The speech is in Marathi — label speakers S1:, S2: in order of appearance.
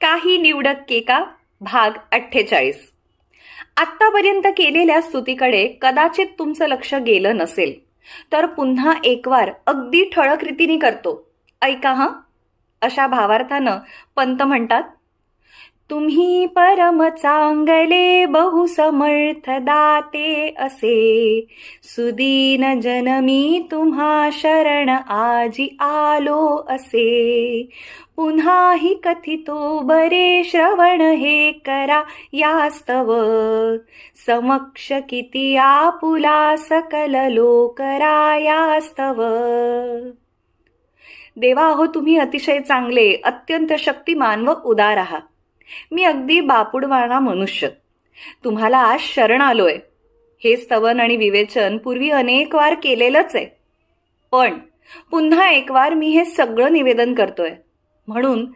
S1: काही निवडक केका भाग अठ्ठेचाळीस. आत्तापर्यंत केलेल्या स्तुतीकडे कदाचित तुमचं लक्ष गेलं नसेल. तर पुन्हा एकवार अगदी ठळक रीतीने करतो. ऐका हा. अशा भावार्थानं पंत म्हणतात तुम्ही परम चांगले बहुसमर्थ दाते असे. सुदीन जनमी तुम्हा शरण आजी आलो असे. पुन्हाही कथितो बरे श्रवण हे करा यास्तव. समक्ष किती आपुला सकल लोकरा यास्तव. देवा हो तुम्ही अतिशय चांगले अत्यंत शक्तिमान व उदार आहात. मी अगदी बापुडवाणा मनुष्य. तुम्हाला आज शरण आलोय. हे स्तवन आणि विवेचन पूर्वी अनेक वार केलेलंच आहे. पण पुन्हा एक वार मी हे सगळं निवेदन करतोय. म्हणून